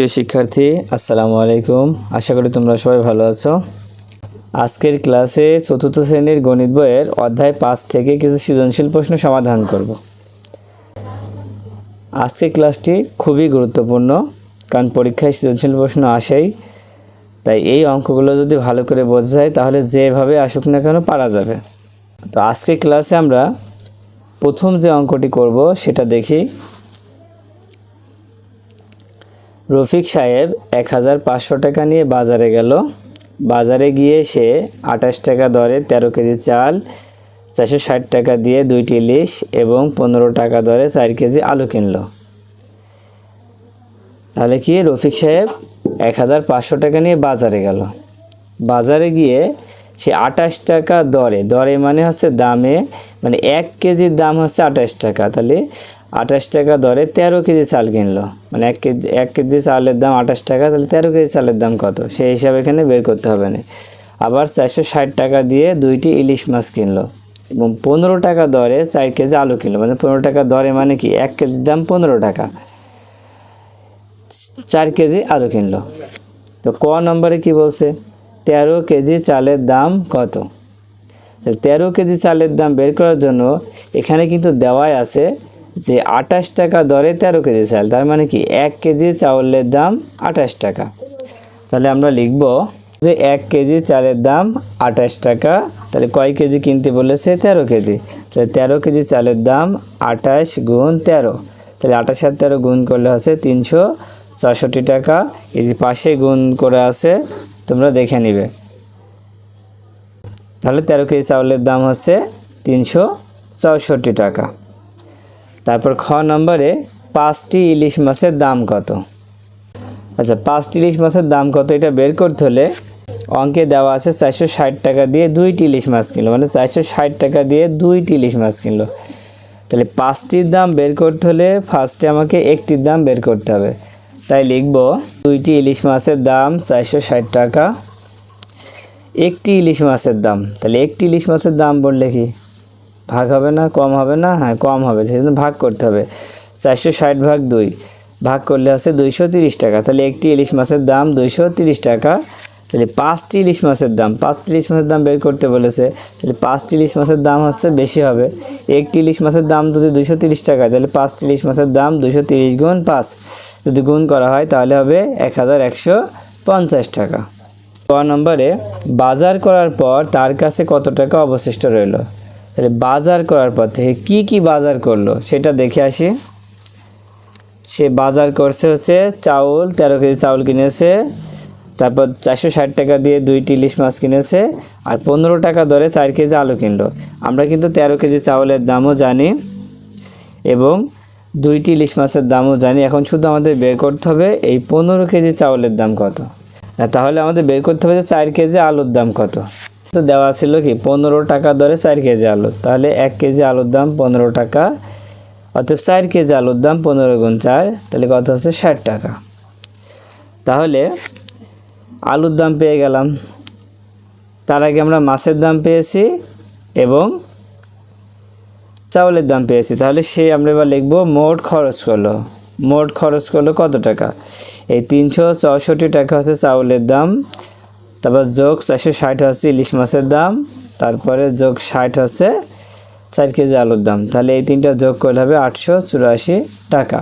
প্রিয় শিক্ষার্থী, আসসালামু আলাইকুম। আশা করি তোমরা সবাই ভালো আছো। আজকের ক্লাসে চতুর্থ শ্রেণির গণিত বইয়ের অধ্যায় পাঁচ থেকে কিছু সৃজনশীল প্রশ্ন সমাধান করব। আজকের ক্লাসটি খুবই গুরুত্বপূর্ণ, কারণ পরীক্ষায় সৃজনশীল প্রশ্ন আসেই। তাই এই অঙ্কগুলো যদি ভালো করে বোঝা যায় তাহলে যেভাবে আসুক না কেন পারা যাবে। তো আজকের ক্লাসে আমরা প্রথম যে অঙ্কটি করব, সেটা দেখি। রফিক সাহেব এক হাজার পাঁচশো টাকা নিয়ে বাজারে গেল। বাজারে গিয়ে সে আঠাশ টাকা দরে তেরো কেজি চাল, চারশো ষাট টাকা দিয়ে দুইটি ইলিশ এবং পনেরো টাকা দরে চার কেজি আলু কিনলো। তাহলে কি রফিক সাহেব এক হাজার পাঁচশো টাকা নিয়ে বাজারে গেল। বাজারে গিয়ে সে আঠাশ টাকা দরে দরে মানে হচ্ছে দামে মানে এক কেজির দাম হচ্ছে আঠাশ টাকা। তাহলে আঠাশ টাকা দরে তেরো কেজি চাল কিনলো। মানে এক কেজি এক কেজি চালের দাম আঠাশ টাকা, তাহলে তেরো কেজি চালের দাম কত? সেই হিসাবে এখানে বের করতে হবে না। আবার চারশো ষাট টাকা দিয়ে দুইটি ইলিশ মাছ কিনলো। এবং পনেরো টাকা দরে চার কেজি আলু কিনলো। মানে পনেরো টাকা দরে মানে কি? এক কেজির দাম পনেরো টাকা। চার কেজি আলু কিনলো। তো ক নম্বরে কি বলছে? তেরো কেজি চালের দাম কত? তেরো কেজি চালের দাম বের করার জন্য এখানে কিন্তু দেওয়াই আছে যে আঠাশ টাকা দরে তেরো কেজি চাল, তার মানে কি এক কেজি চাউলের দাম আঠাশ টাকা। তাহলে আমরা লিখব যে এক কেজি চালের দাম আঠাশ টাকা, তাহলে কয় কেজি কিনতে বলেছে? তেরো কেজি। তাহলে তেরো কেজি চালের দাম আঠাশ গুণ তেরো। তাহলে আঠাশ আর তেরো গুণ করলে হচ্ছে তিনশো চৌষট্টি টাকা। এই যে পাশে গুণ করে আছে, তোমরা দেখে নিবে। তাহলে তেরো কেজি চাউলের দাম হচ্ছে তিনশো চৌষট্টি টাকা। তারপর খ নম্বরে পাঁচটি ইলিশ মাছের দাম কত? আচ্ছা পাঁচটি ইলিশ মাছের দাম কত এটা বের করতে হলে অঙ্কে দেওয়া আছে চারশো ষাট টাকা দিয়ে দুইটি ইলিশ মাছ কিনলো মানে চারশো ষাট টাকা দিয়ে দুইটি ইলিশ মাছ কিনলো। তাহলে পাঁচটির দাম বের করতে হলে ফার্স্টে আমাকে একটির দাম বের করতে হবে। তাই লিখব, দুইটি ইলিশ মাছের দাম চারশো ষাট টাকা, একটি ইলিশ মাছের দাম। তাহলে একটি ইলিশ মাছের দাম বললে কি? ভাগ হবে না, কম হবে না? হ্যাঁ কম হবে সেই জন্য ভাগ করতে হবে। চারশো ষাট ভাগ দুই, ভাগ করলে আছে দুইশো তিরিশ টাকা। তাহলে একটি ইলিশ মাছের দাম দুইশো তিরিশ টাকা। তাহলে পাঁচটি ইলিশ মাছের দাম, পাঁচটি ইলিশ মাছের দাম বের করতে বলেছে। তাহলে পাঁচটি ইলিশ মাছের দাম হচ্ছে বেশি হবে। একটি ইলিশ মাছের দাম যদি দুইশো তিরিশ টাকা, তাহলে পাঁচটি ইলিশ মাছের দাম দুইশো তিরিশ গুণ পাঁচ। যদি গুণ করা হয়, তাহলে হবে এক হাজার একশো পঞ্চাশ টাকা। ক নম্বরে, বাজার করার পর তার কাছে কত টাকা অবশিষ্ট রইল? তাহলে বাজার করার পর থেকে কী কী বাজার করল সেটা দেখে আসি। সে বাজার করছে হচ্ছে চাউল, তেরো কেজি চাউল কিনেছে, তারপর চারশো ষাট টাকা দিয়ে দুইটি ইলিশ মাছ কিনেছে, আর পনেরো টাকা দরে চার কেজি আলু কিনলো। আমরা কিন্তু তেরো কেজি চাউলের দামও জানি এবং দুইটি ইলিশ মাছের দামও জানি। এখন শুধু আমাদের বের করতে হবে এই পনেরো কেজি চাউলের দাম কত। তাহলে আমাদের বের করতে হবে যে চার কেজি আলুর দাম কত। তো দেওয়া ছিল কি, পনেরো টাকা দরে চার কেজি আলু। তাহলে এক কেজি আলুর দাম পনেরো টাকা অর্থাৎ চার কেজি আলুর দাম পনেরো গুণ চার, তাহলে কত হচ্ছে ষাট টাকা। তাহলে আলুর দাম পেয়ে গেলাম। তার আগে আমরা মাছের দাম পেয়েছি এবং চাউলের দাম পেয়েছি। তাহলে সেই আমরা এবার লিখব মোট খরচ করল। মোট খরচ করল কত টাকা? এই তিনশো চৌষট্টি টাকা হচ্ছে চাউলের দাম। তারপর যোগ চারশো ষাট হচ্ছে ইলিশ মাছের দাম, তারপরে যোগ ষাট হচ্ছে চার কেজি আলুর দাম। তাহলে এই তিনটা যোগ করলে হবে আটশো চুরাশি টাকা।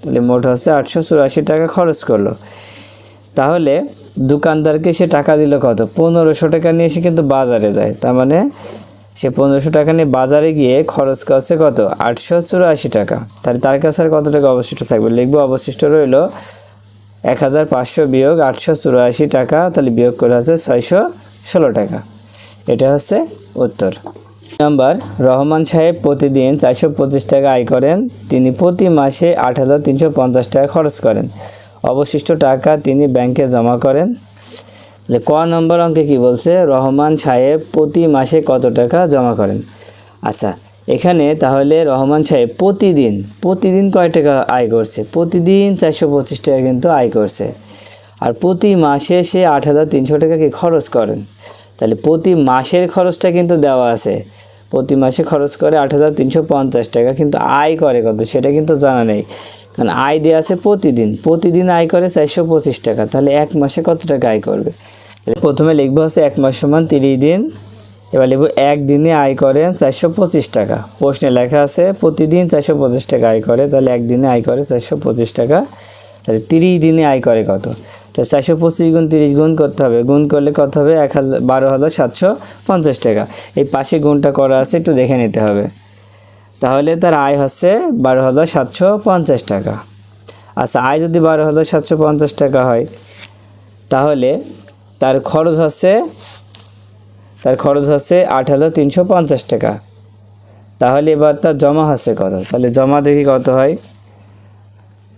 তাহলে মোট হচ্ছে আটশো চুরাশি টাকা খরচ করল। তাহলে দোকানদারকে সে টাকা দিল কত? পনেরোশো টাকা নিয়ে সে কিন্তু বাজারে যায়। তার মানে সে পনেরোশো টাকা নিয়ে বাজারে গিয়ে খরচ করছে কত? আটশো চুরাশি টাকা। তাহলে তার কাছে আর কত টাকা অবশিষ্ট থাকবে? লিখব অবশিষ্ট রইল এক হাজার পাঁচশো বিয়োগ আটশো চুরাশি টাকা, তাহলে বিয়োগ করে হচ্ছে ছয়শো ষোলো টাকা। এটা হচ্ছে উত্তর। নাম্বার, রহমান সাহেব প্রতিদিন চারশো পঁচিশ টাকা আয় করেন। তিনি প্রতি মাসে আট হাজার তিনশো পঞ্চাশ টাকা খরচ করেন। অবশিষ্ট টাকা তিনি ব্যাংকে জমা করেন। ক নম্বর অঙ্কে কি বলছে? রহমান সাহেব প্রতি মাসে কত টাকা জমা করেন? আচ্ছা এখানে তাহলে রহমান সাহেব প্রতিদিন প্রতিদিন কয় টাকা আয় করছে? প্রতিদিন চারশো পঁচিশ টাকা কিন্তু আয় করছে। আর প্রতি মাসে সে আট হাজার তিনশো টাকা কি খরচ করেন? তাহলে প্রতি মাসের খরচটা কিন্তু দেওয়া আছে। প্রতি মাসে খরচ করে আট হাজার তিনশো পঞ্চাশ টাকা কিন্তু আয় করে কত? সেটা কিন্তু জানা নেই। কারণ আয় দেওয়া আছে প্রতিদিন। প্রতিদিন আয় করে চারশো পঁচিশ টাকা। তাহলে এক মাসে কত টাকা আয় করবে? প্রথমে লিখব হচ্ছে এক মাস সমান তিরিশ দিন এবার লিখব, একদিনে আয় করেন চারশো পঁচিশ টাকা। প্রশ্নে লেখা আছে, প্রতিদিন চারশো পঁচিশ টাকা আয় করে। তাহলে একদিনে আয় করে চারশো পঁচিশ টাকা। তাহলে তিরিশ দিনে আয় করে কত? তো চারশো পঁচিশ গুণ তিরিশ গুণ করতে হবে। গুণ করলে কত হবে? এক হাজার বারো হাজার সাতশো পঞ্চাশ টাকা। এই পাশে গুণটা করা আছে, একটু দেখে নিতে হবে। তাহলে তার আয় হচ্ছে বারো হাজার সাতশো পঞ্চাশ টাকা। আচ্ছা আয় যদি বারো হাজার সাতশো পঞ্চাশ টাকা হয়, তাহলে তার খরচ হচ্ছে তার খরচ হচ্ছে আট হাজার তিনশো পঞ্চাশ টাকা। তাহলে এবার তার জমা হচ্ছে কত? তাহলে জমা দেখি কত হয়।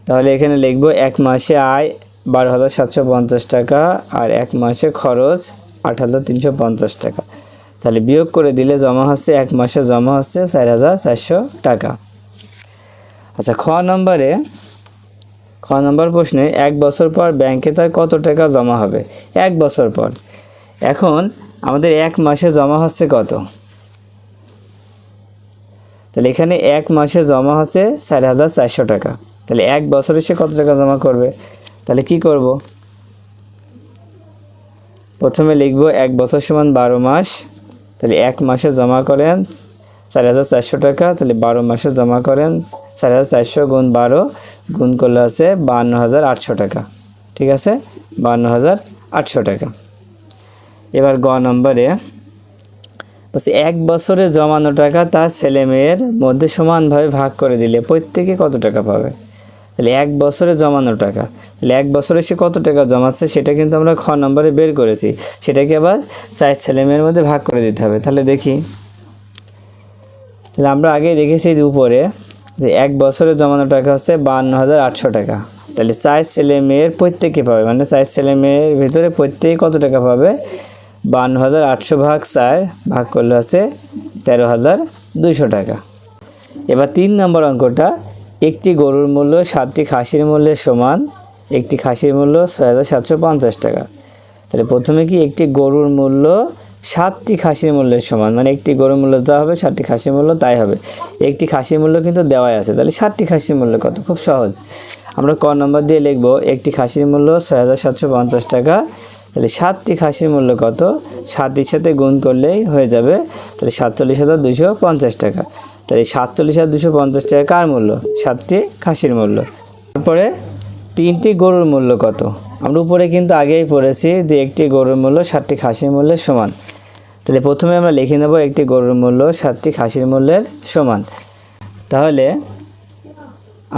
তাহলে এখানে লিখব এক মাসে আয় বারো হাজার সাতশো পঞ্চাশ টাকা আর এক মাসে খরচ আট হাজার তিনশো পঞ্চাশ টাকা। তাহলে বিয়োগ করে দিলে জমা হচ্ছে, এক মাসে জমা হচ্ছে চার হাজার চারশো টাকা। আচ্ছা খ নম্বরে, খ নম্বর প্রশ্নে এক বছর পর ব্যাংকে তার কত টাকা জমা হবে? এক বছর পর। এখন আমাদের এক মাসে জমা হচ্ছে কত? তাহলে এখানে এক মাসে জমা হচ্ছে চার হাজার চারশো টাকা। তাহলে এক বছরে সে কত টাকা জমা করবে? তাহলে কি করব? প্রথমে লিখব এক বছর সমান বারো মাস। তাহলে এক মাসে জমা করেন চার হাজার চারশো টাকা। তাহলে বারো মাসে জমা করেন চার হাজার চারশো গুণ বারো গুণ করলে আছে বান্ন হাজার আটশো টাকা। ঠিক আছে? বান্ন হাজার আটশো টাকা। এবার গ নম্বরে। বলছি, এক বছরে জমানো টাকা তার ছেলে মেয়ের মধ্যে সমানভাবে ভাগ করে দিলে প্রত্যেকে কত টাকা পাবে? তাহলে এক বছরে জমানো টাকা। তাহলে এক বছরে সে কত টাকা জমাচ্ছে সেটা কিন্তু আমরা খ নম্বরে বের করেছি। সেটাকে আবার চার ছেলে মেয়ের মধ্যে ভাগ করে দিতে হবে। তাহলে দেখি। তাহলে আমরা আগে দেখেছি যে উপরে যে এক বছরে জমানো টাকা হচ্ছে বান্ন হাজার আটশো টাকা। তাহলে চার ছেলে মেয়ের প্রত্যেকে পাবে। মানে চার ছেলে মেয়ের ভিতরে প্রত্যেকে কত টাকা পাবে? বান্ন হাজার আটশো ভাগ চার ভাগ করলে আছে তেরো হাজার দুইশো টাকা। এবার তিন নম্বর অঙ্কটা, একটি গরুর মূল্য সাতটি খাসির মূল্যের সমান, একটি খাসির মূল্য ছয় হাজার সাতশো পঞ্চাশ টাকা। তাহলে প্রথমে কি একটি গরুর মূল্য সাতটি খাসির মূল্যের সমান? মানে একটি গরুর মূল্য যা হবে, সাতটি খাসির মূল্য তাই হবে। একটি খাসির মূল্য কিন্তু দেওয়াই আছে। তাহলে সাতটি খাসির মূল্য কত? খুব সহজ। আমরা ক নম্বর দিয়ে লিখব, একটি খাসির মূল্য ছয় হাজার সাতশো পঞ্চাশ টাকা তাহলে সাতটি খাসির মূল্য কত? সাতটির সাথে গুণ করলেই হয়ে যাবে তাহলে সাতচল্লিশ হাজার দুশো পঞ্চাশ টাকা। তাহলে সাতচল্লিশ হাজার দুশো পঞ্চাশ টাকা কার মূল্য? সাতটি খাসির মূল্য। তারপরে তিনটি গরুর মূল্য কত? আমরা উপরে কিন্তু আগেই পড়েছি যে একটি গরুর মূল্য সাতটি খাসির মূল্যের সমান। তাহলে প্রথমে আমরা লিখে নেব একটি গরুর মূল্য সাতটি খাসির মূল্যের সমান। তাহলে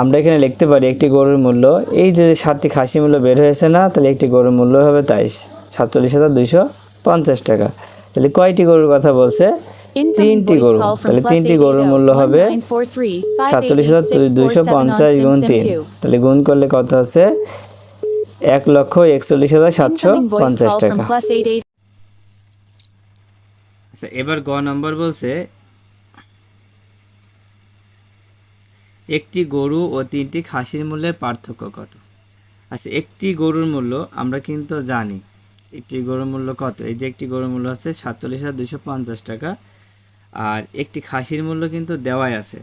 আমরা এখানে লিখতে পারি একটি গরুর মূল্য। এই যে সাতটি খাসি মূল্য বের হয়েছে না তাহলে একটি গরুর মূল্য হবে তাই সাতচল্লিশ হাজার দুইশো পঞ্চাশ টাকা। তাহলে কয়টি গরুর কথা বলছে? তিনটি গরু। তাহলে তিনটি গরুর মূল্য হবে সাতচল্লিশ হাজার দুইশো পঞ্চাশ গুণ তিন। তাহলে গুণ করলে কত হচ্ছে এক লক্ষ একচল্লিশ হাজার সাতশো পঞ্চাশ টাকা। আচ্ছা এবার গ নম্বর বলছে একটি গরু ও তিনটি খাসির মূল্যের পার্থক্য কত? আচ্ছা একটি গরুর মূল্য আমরা কিন্তু জানি। একটি গরুর মূল্য কত? এই যে একটি গরুর মূল্য আছে সাতচল্লিশ হাজার দুশো পঞ্চাশ টাকা। আর একটি খাসির মূল্য কিন্তু দেওয়াই আছে।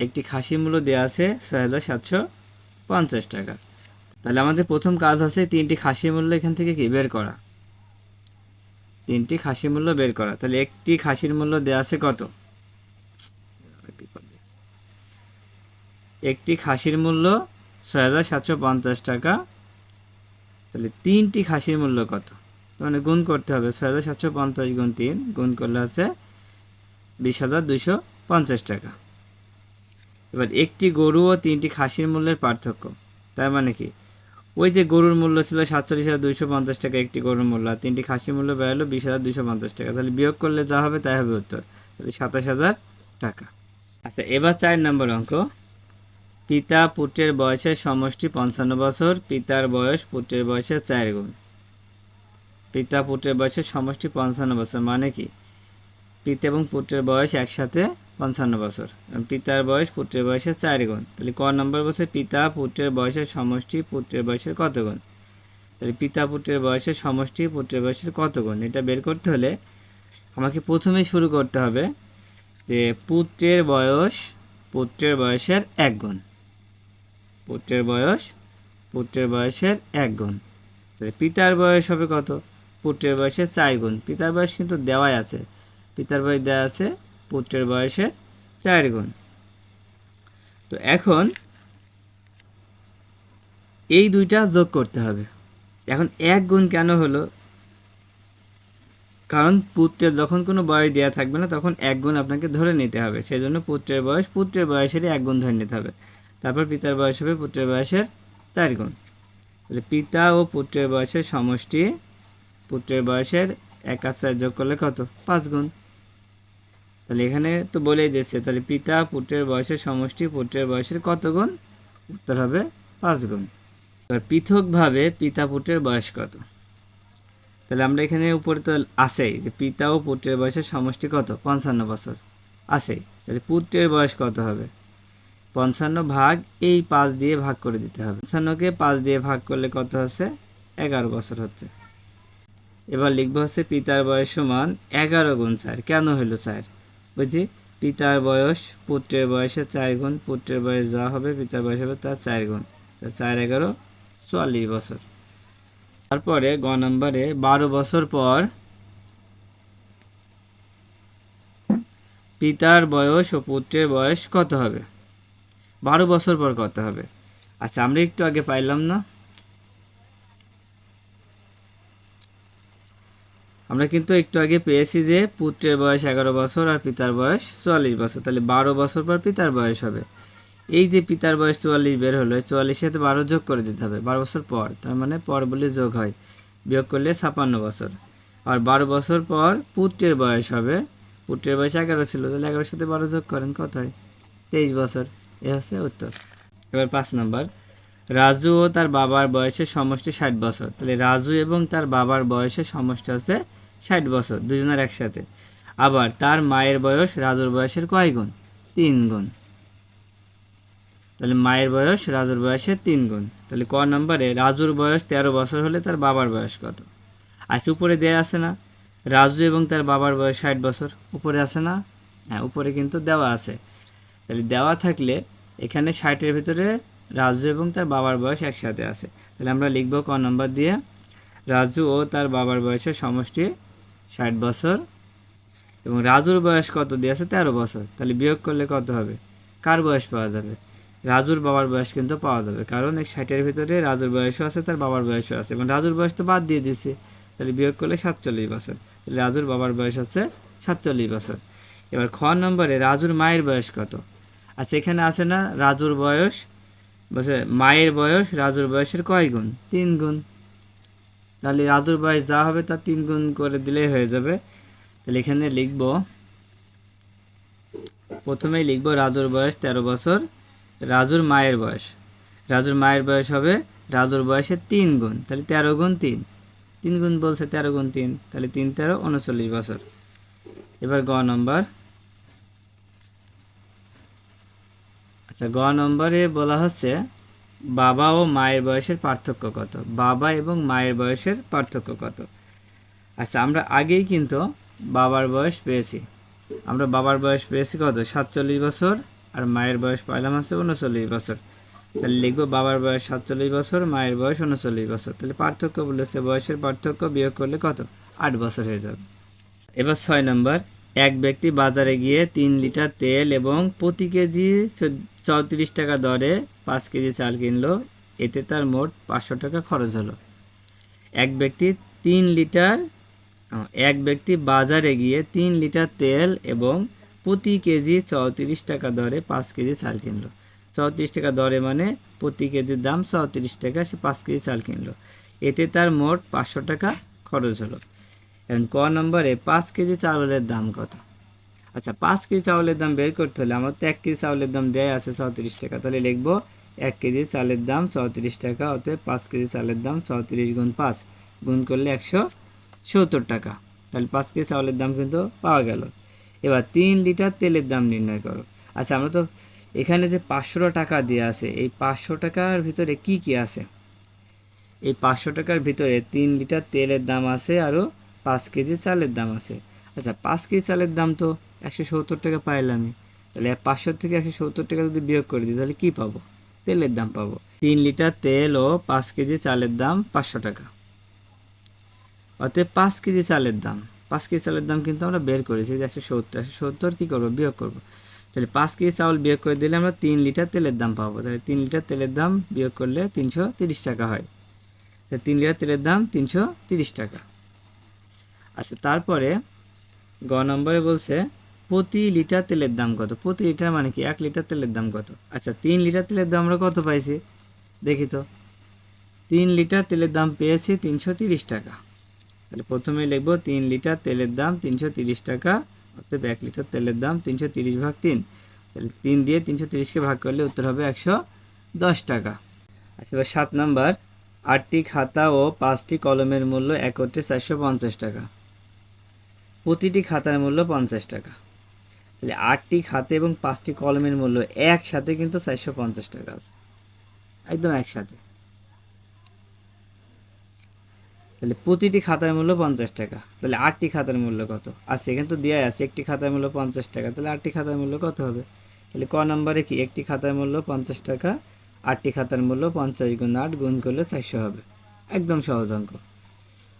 একটি খাসির মূল্য দেওয়া আছে ছয় হাজার সাতশো পঞ্চাশ টাকা। তাহলে আমাদের প্রথম কাজ হচ্ছে তিনটি খাসির মূল্য এখান থেকে কি? বের করা। তিনটি খাসির মূল্য বের করা। তাহলে একটি খাসির মূল্য দেওয়া আছে কত? একটি খাসির মূল্য ছয় হাজার সাতশো পঞ্চাশ টাকা। তাহলে তিনটি খাসির মূল্য কত? মানে গুণ করতে হবে ছয় হাজার সাতশো পঞ্চাশ গুণ তিন, গুণ করলে আছে বিশ হাজার দুশো পঞ্চাশ টাকা। এবার একটি গরু ও তিনটি খাসির মূল্যের পার্থক্য। তার মানে কি? ওই যে গরুর মূল্য ছিল সাতচল্লিশ হাজার দুইশো পঞ্চাশ টাকা, একটি গরুর মূল্য, আর তিনটি খাসির মূল্য বেরোলো বিশ হাজার দুশো পঞ্চাশ টাকা। তাহলে বিয়োগ করলে যা হবে তাই হবে উত্তর। তাহলে সাতাশ হাজার টাকা। আচ্ছা এবার চার নম্বর অঙ্ক। পিতা পুত্রের বয়সের সমষ্টি পঞ্চান্ন বছর, পিতার বয়স পুত্রের বয়সের চার গুণ। পিতা পুত্রের বয়সের সমষ্টি পঞ্চান্ন বছর মানে কি? পিতা এবং পুত্রের বয়স একসাথে পঞ্চান্ন বছর। পিতার বয়স পুত্রের বয়সের চার গুণ। তাহলে ক নম্বর বলছে পিতা পুত্রের বয়সের সমষ্টি পুত্রের বয়সের কত গুণ? তাহলে পিতা পুত্রের বয়সের সমষ্টি পুত্রের বয়সের কত গুণ? এটা বের করতে হলে আমাকে প্রথমেই শুরু করতে হবে যে পুত্রের বয়স পুত্রের বয়সের এক গুণ। পুত্রের বয়স, পুত্রের বয়সের এক গুণ। তাহলে পিতার বয়স হবে কত? পুত্রের বয়সের চার গুণ। পিতার বয়স কিন্তু দেওয়াই আছে। পিতার বয়স দেওয়া আছে পুত্রের বয়সের চার গুণ। তো এখন এই দুইটা যোগ করতে হবে। এখন এক গুণ কেন হলো? কারণ পুত্রের যখন কোনো বয়স দেওয়া থাকবে না, তখন এক গুণ আপনাকে ধরে নিতে হবে। সেই জন্য পুত্রের বয়স পুত্রের বয়সেরই এক গুণ ধরে নিতে হবে। তারপর পিতার বয়স হবে পুত্রের বয়সের চার গুণ। তাহলে পিতা ও পুত্রের বয়সের সমষ্টি পুত্রের বয়সের এক আর যোগ করলে কত? পাঁচ গুণ। তাহলে এখানে তো বলেই দিচ্ছে তাহলে পিতা পুত্রের বয়সের সমষ্টি পুত্রের বয়সের কত গুণ? উত্তর হবে পাঁচ গুণ। এবার পৃথকভাবে পিতা পুত্রের বয়স কত? তাহলে আমরা এখানে উপরে তো আসেই যে পিতা ও পুত্রের বয়সের সমষ্টি কত? পঞ্চান্ন বছর। আসেই তাহলে পুত্রের বয়স কত হবে? পঞ্চান্ন ভাগ এই পাঁচ দিয়ে ভাগ করে দিতে হবে। পঞ্চান্নকে পাঁচ দিয়ে ভাগ করলে কত হচ্ছে? এগারো বছর হচ্ছে। এবার লিখব হচ্ছে পিতার বয়স সমান এগারো গুণ চার। কেন হলো চার? বুঝছি পিতার বয়স পুত্রের বয়সে চার গুণ, পুত্রের বয়স যা হবে, পিতার বয়স হবে তার চার গুণ। তা চার, এগারো, চুয়াল্লিশ বছর। তারপরে গ নম্বরে বারো বছর পর পিতার বয়স ও পুত্রের বয়স কত হবে? বারো বছর পর কত হবে। আচ্ছা আমরা একটু আগে পাইলাম না। আমরা কিন্তু একটু আগে পেয়েছি যে পুত্রের বয়স এগারো বছর আর পিতার বয়স চুয়াল্লিশ বছর। তাহলে বারো বছর পর পিতার বয়স হবে। এই যে পিতার বয়স চুয়াল্লিশ বের হলো চুয়াল্লিশের সাথে বারো যোগ করে দিতে হবে। বারো বছর পর, তার মানে পর বলে যোগ হয়। বিয়োগ করলে ছাপান্ন বছর। আর বারো বছর পর পুত্রের বয়স হবে। পুত্রের বয়স এগারো ছিল, তাহলে এগারোর সাথে বারো যোগ করেন কত হয়? তেইশ বছর। এ উত্তর। এবার পাঁচ নম্বর। রাজু ও তার বাবার বয়সের সমষ্টি ষাট বছর। তাহলে রাজু এবং তার বাবার বয়সের সমষ্টি হচ্ছে ষাট বছর, দুজনের একসাথে। আবার তার মায়ের বয়স রাজুর বয়সের কয় গুণ? তিন গুণ। তাহলে মায়ের বয়স রাজুর বয়সের তিন গুণ। তাহলে ক নম্বরে, রাজুর বয়স তেরো বছর হলে তার বাবার বয়স কত? আচ্ছা উপরে দেয়া আছে না। রাজু এবং তার বাবার বয়স ষাট বছর। উপরে আছে না? হ্যাঁ উপরে কিন্তু দেওয়া আছে। তাহলে দেওয়া থাকলে এখানে ষাটের ভিতরে রাজু এবং তার বাবার বয়স একসাথে আছে। তাহলে আমরা লিখব ক নম্বর দিয়ে, রাজু ও তার বাবার বয়সের সমষ্টি ষাট বছর এবং রাজুর বয়স কত দিয়ে আছে? তেরো বছর। তাহলে বিয়োগ করলে কত হবে? কার বয়স পাওয়া যাবে? রাজুর বাবার বয়স কিন্তু পাওয়া যাবে, কারণ এই ষাটের ভিতরে রাজুর বয়সও আছে, তার বাবার বয়সও আছে এবং রাজুর বয়স তো বাদ দিয়ে দিচ্ছে তাহলে বিয়োগ করলে সাতচল্লিশ বছর। তাহলে রাজুর বাবার বয়স হচ্ছে সাতচল্লিশ বছর। এবার খ নম্বরে রাজুর মায়ের বয়স কত? আচ্ছা এখানে আছে না রাজুর বয়স, বলছে মায়ের বয়স, রাজুর বয়সের কয় গুণ? তিন গুণ। তাহলে রাজুর বয়স যা হবে তা তিন গুণ করে দিলেই হয়ে যাবে। তাহলে এখানে লিখব, প্রথমেই লিখব রাজুর বয়স তেরো বছর, রাজুর মায়ের বয়স। রাজুর মায়ের বয়স হবে, রাজুর বয়সের তিন গুণ। তাহলে তেরো গুণ তিন। তিন গুণ বলছে তেরো গুণ তিন। তাহলে তিন তেরো উনচল্লিশ বছর। এবার গ নম্বর। আচ্ছা গ নম্বরে বলা হচ্ছে, বাবা ও মায়ের বয়সের পার্থক্য কত? বাবা এবং মায়ের বয়সের পার্থক্য কত? আচ্ছা আমরা আগেই কিন্তু বাবার বয়স পেয়েছি। আমরা বাবার বয়স পেয়েছি কত? সাতচল্লিশ বছর, আর মায়ের বয়স পাইলাম হচ্ছে উনচল্লিশ বছর। তাহলে লিখব বাবার বয়স সাতচল্লিশ বছর, মায়ের বয়স উনচল্লিশ বছর। তাহলে পার্থক্য বলেছে, বয়সের পার্থক্য বিয়োগ করলে কত? আট বছর হয়ে যাবে। এবার ছয় নম্বর, এক ব্যক্তি বাজারে গিয়ে তিন লিটার তেল এবং প্রতি কেজি চৌত্রিশ টাকা দরে পাঁচ কেজি চাল কিনলো। এতে তার মোট পাঁচশো টাকা খরচ হলো। এক ব্যক্তি তিন লিটার এক ব্যক্তি বাজারে গিয়ে তিন লিটার তেল এবং প্রতি কেজি চৌত্রিশ টাকা দরে পাঁচ কেজি চাল কিনলো। চৌত্রিশ টাকা দরে মানে প্রতি কেজির দাম চৌত্রিশ টাকা, সে পাঁচ কেজি চাল কিনলো। এতে তার মোট পাঁচশো টাকা খরচ হলো। এখন ক নম্বরে পাঁচ কেজি চাউলের দাম কত? আচ্ছা পাঁচ কেজি চাউলের দাম বের করতে হলে আমার তো এক কেজি চাউলের দাম দেয় আছে চৌত্রিশ টাকা। তাহলে লিখব এক কেজি চালের দাম চৌত্রিশ টাকা, অতএব পাঁচ কেজি চালের দাম চৌত্রিশ গুণ পাঁচ গুণ করলে একশো সত্তর টাকা। তাহলে পাঁচ কেজি চাউলের দাম কিন্তু পাওয়া গেল। এবার তিন লিটার তেলের দাম নির্ণয় করো। আচ্ছা আমরা তো এখানে যে পাঁচশো টাকা দিয়ে আছে, এই পাঁচশো টাকার ভিতরে কি কি আছে? এই পাঁচশো টাকার ভিতরে তিন লিটার তেলের দাম আছে, আরও পাঁচ কেজি চালের দাম আছে। আচ্ছা পাঁচ কেজি চালের দাম তো একশো সত্তর টাকা পাইলামই তাহলে পাঁচশো থেকে একশো সত্তর টাকা যদি বিয়োগ করে দিই, তাহলে কী পাবো? তেলের দাম পাবো। তিন লিটার তেল ও পাঁচ কেজি চালের দাম পাঁচশো টাকা। অতএব পাঁচ কেজি চালের দাম, পাঁচ কেজি চালের দাম কিন্তু আমরা বের করেছি যে একশো সত্তর একশো সত্তর কী করব? বিয়োগ করব। তাহলে পাঁচ কেজি চাউল বিয়োগ করে দিলে আমরা তিন লিটার তেলের দাম পাবো। তাহলে তিন লিটার তেলের দাম বিয়োগ করলে তিনশো তিরিশ টাকা হয়। তাহলে তিন লিটার তেলের দাম তিনশো তিরিশ টাকা। আচ্ছা তারপরে গ নম্বরে বলছে প্রতি লিটার তেলের দাম কত? প্রতি লিটার মানে কি? এক লিটার তেলের দাম কত? আচ্ছা তিন লিটার তেলের দাম আমরা কত পাইছি? দেখি তো। তিন লিটার তেলের দাম পেয়েছি তিনশো তিরিশ টাকা। তাহলে প্রথমে লিখব তিন লিটার তেলের দাম তিনশো তিরিশ টাকা অর্থাৎ এক লিটার তেলের দাম তিনশো তিরিশ ভাগ তিন। তাহলে তিন দিয়ে তিনশো তিরিশকে ভাগ করলে উত্তর হবে একশো দশ টাকা। আচ্ছা এবার সাত নাম্বার। আটটি খাতা ও পাঁচটি কলমের মূল্য একত্রে চারশো পঞ্চাশ টাকা। প্রতিটি খাতার মূল্য পঞ্চাশ টাকা। তাহলে আটটি খাতে এবং পাঁচটি কলমের মূল্য একসাথে কিন্তু চারশো পঞ্চাশ টাকা আছে। একদম একসাথে। তাহলে প্রতিটি খাতার মূল্য পঞ্চাশ টাকা। তাহলে আটটি খাতার মূল্য কত? আছে, এখানে তো দেওয়া আছে, একটি খাতার মূল্য পঞ্চাশ টাকা। তাহলে আটটি খাতার মূল্য কত হবে? তাহলে ক নম্বরে কি? একটি খাতার মূল্য পঞ্চাশ টাকা, আটটি খাতার মূল্য পঞ্চাশ গুণ আট গুণ করলে চারশো হবে। একদম সহজ অঙ্ক।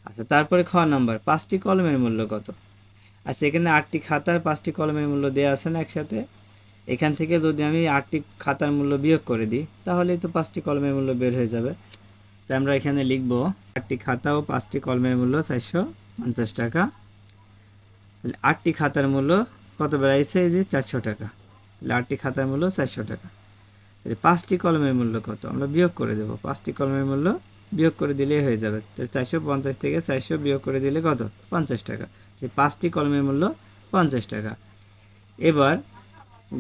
আচ্ছা তারপরে খ নম্বর, পাঁচটি কলমের মূল্য কত? আচ্ছা এখানে আটটি খাতার পাঁচটি কলমের মূল্য দেওয়া আছে না একসাথে, এখান থেকে যদি আমি আটটি খাতার মূল্য বিয়োগ করে দিই তাহলেই তো পাঁচটি কলমের মূল্য বের হয়ে যাবে। তাই আমরা এখানে লিখব, আটটি খাতা ও পাঁচটি কলমের মূল্য চারশো পঞ্চাশ টাকা। তাহলে আটটি খাতার মূল্য কত বেড়াইছে? এই যে চারশো টাকা। তাহলে আটটি খাতার মূল্য চারশো টাকা। তাহলে পাঁচটি কলমের মূল্য কত? আমরা বিয়োগ করে দেবো। পাঁচটি কলমের মূল্য বিয়োগ করে দিলেই হয়ে যাবে। তাহলে চারশো পঞ্চাশ থেকে চারশো বিয়োগ করে দিলে কত? পঞ্চাশ টাকা। সেই পাঁচটি কলমের মূল্য পঞ্চাশ টাকা। এবার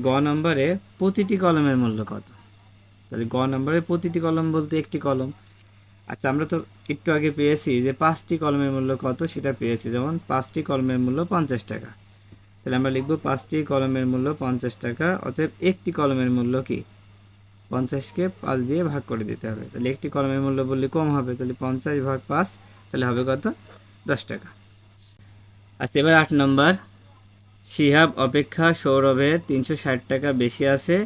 গ নম্বরে প্রতিটি কলমের মূল্য কত? তাহলে গ নম্বরে প্রতিটি কলম বলতে একটি কলম। আচ্ছা আমরা তো একটু আগে পেয়েছি যে পাঁচটি কলমের মূল্য কত, সেটা পেয়েছি। যেমন পাঁচটি কলমের মূল্য পঞ্চাশ টাকা। তাহলে আমরা লিখব পাঁচটি কলমের মূল্য পঞ্চাশ টাকা, অতএব একটি কলমের মূল্য কি? পঞ্চাশকে পাঁচ দিয়ে ভাগ করে দিতে হবে। তাহলে একটি কলমের মূল্য বললে কম হবে, তাহলে পঞ্চাশ ভাগ পাঁচ, তাহলে হবে কত? দশ টাকা। আচ্ছা এবার আট নম্বর। শিহাব অপেক্ষা সৌরভের তিনশো ষাট টাকা বেশি আছে,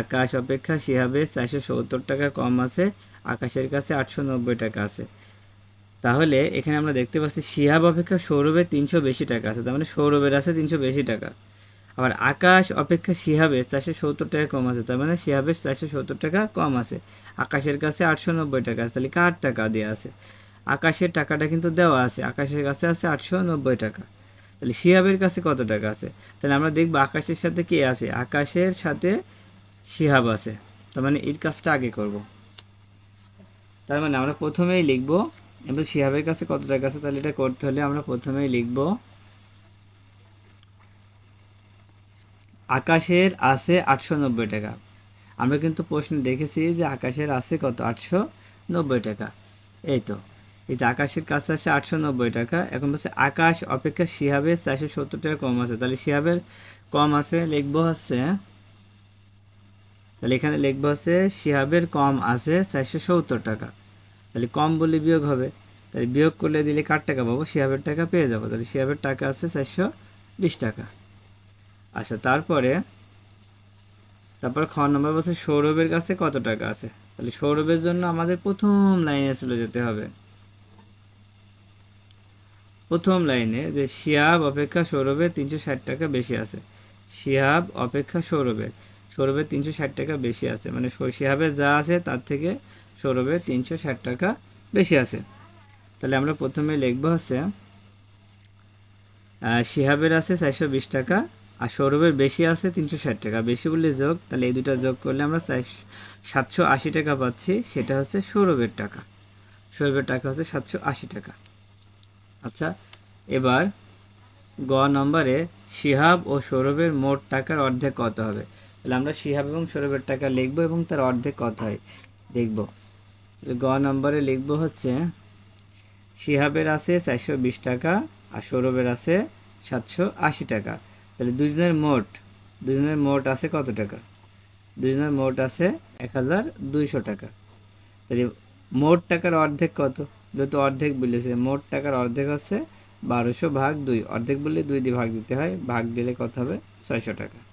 আকাশ অপেক্ষা শিহাবের চারশো সত্তর টাকা কম আছে, আকাশের কাছে আটশো নব্বই টাকা আছে। তাহলে এখানে আমরা দেখতে পাচ্ছি শিহাব অপেক্ষা সৌরভের তিনশো বেশি টাকা আছে, তার মানে সৌরভের আছে তিনশো বেশি টাকা। আবার আকাশ অপেক্ষা শিহাবের চারশো সত্তর টাকা কম আছে, তার মানে শিহাবের চারশো সত্তর টাকা কম আছে। আকাশের কাছে আটশো নব্বই টাকা আছে, তাহলে কার টাকা দেওয়া আছে? আকাশের টাকাটা কিন্তু দেওয়া আছে, আকাশের কাছে আছে আটশো নব্বই টাকা। তাহলে শিহাবের কাছে কত টাকা আছে? তাহলে আমরা দেখব আকাশের সাথে কে আছে? আকাশের সাথে শিহাব আছে, তার মানে এই কাজটা আগে করব। তার মানে আমরা প্রথমেই লিখব, এবার শিহাবের কাছে কত টাকা আছে তাহলে এটা করতে হলে আমরা প্রথমেই লিখব আকাশের আছে আটশো নব্বই টাকা। আমরা কিন্তু প্রশ্ন দেখেছি যে আকাশের আছে কত? আটশো নব্বই টাকা। এই তো, এই যে আকাশের কাছে আছে আটশো নব্বই টাকা, এখন বলছে আকাশ অপেক্ষা শিহাবের চারশো সত্তর টাকা কম আছে। তাহলে শিহাবের কম আছে, লিখব হচ্ছে, তাহলে এখানে লিখব হচ্ছে শিহাবের কম আছে চারশো সত্তর টাকা। তাহলে কম বলে বিয়োগ হবে। তাহলে বিয়োগ করলে দিলে কার টাকা পাবো? শিহাবের টাকা পেয়ে যাব। তাহলে শিহাবের টাকা আছে চারশো বিশ টাকা। আচ্ছা তারপরে, তারপর খ নম্বর বলছে, সৌরভের কাছে কত টাকা আছে? তাহলে সৌরভের জন্য আমাদের প্রথম লাইনে চলে যেতে হবে। প্রথম লাইনে যে, শিয়াব অপেক্ষা সৌরভের তিনশো ষাট টাকা বেশি আছে। শিহাব অপেক্ষা সৌরভের সৌরভের তিনশো ষাট টাকা বেশি আছে। মানে শিহাবের যা আছে, তার থেকে সৌরভের তিনশো ষাট টাকা বেশি আছে। তাহলে আমরা প্রথমে লিখব হচ্ছে শিহাবের আছে চারশো বিশ টাকা আর সৌরভের বেশি আছে তিনশো ষাট টাকা। বেশি বললে যোগ, তাহলে এই দুটো যোগ করলে আমরা সাতশো আশি টাকা পাচ্ছি, সেটা হচ্ছে সৌরভের টাকা। সৌরভের টাকা হচ্ছে সাতশো আশি টাকা। আচ্ছা এবার গ নম্বরে শিহাব ও সৌরভের মোট টাকার অর্ধেক কত হবে? তাহলে আমরা শিহাব এবং সৌরভের টাকা লিখব এবং তার অর্ধেক কত হয়? দেখব। গ নম্বরে লিখব হচ্ছে, শিহাবের আছে চারশো বিশ টাকা আর সৌরভের আছে সাতশো আশি টাকা। তাহলে দুজনের মোট দুজনের মোট আছে কত টাকা? দুজনের মোট আছে এক হাজার দুইশো টাকা। তাহলে মোট টাকার অর্ধেক কত? যেহেতু অর্ধেক বলেছে, মোট টাকার অর্ধেক আছে বারোশো ভাগ দুই। অর্ধেক বললে দুই দিয়ে ভাগ দিতে হয়, ভাগ দিলে কত হবে? ছয়শো টাকা।